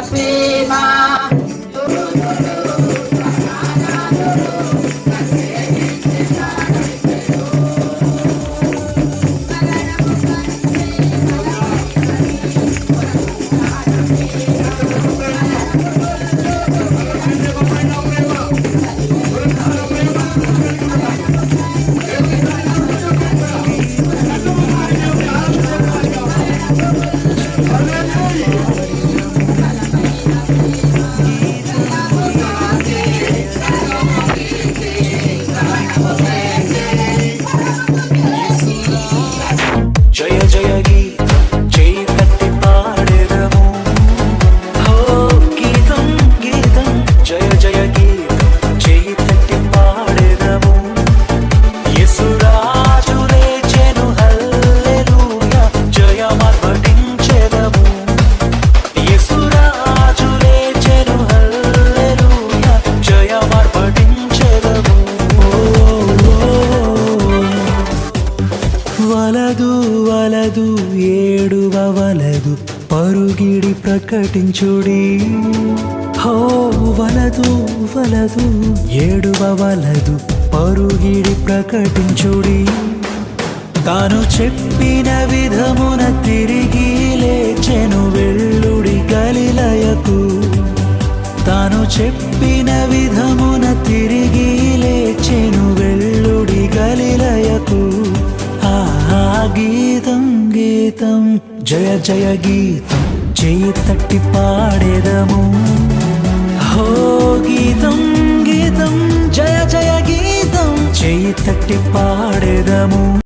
Prima, Duru Duru, Prasada Duru. వలదు వలదు ఏడువ వలదు పరుగిడి ప్రకటించుడి. హో వలదు వలదు ఏడువ వలదు పరుగిడి ప్రకటించుడి. తాను చెప్పిన విధమున తిరిగి లేచెను వెళ్ళుడి గలిలయకు. తాను చెప్పిన విధమున తిరిగి లేచెను జయ జయ గీతం చేయి తట్టి పాడేదము. హో గీతం గీతం జయ జయ గీతం చేయి తట్టి పాడేదము.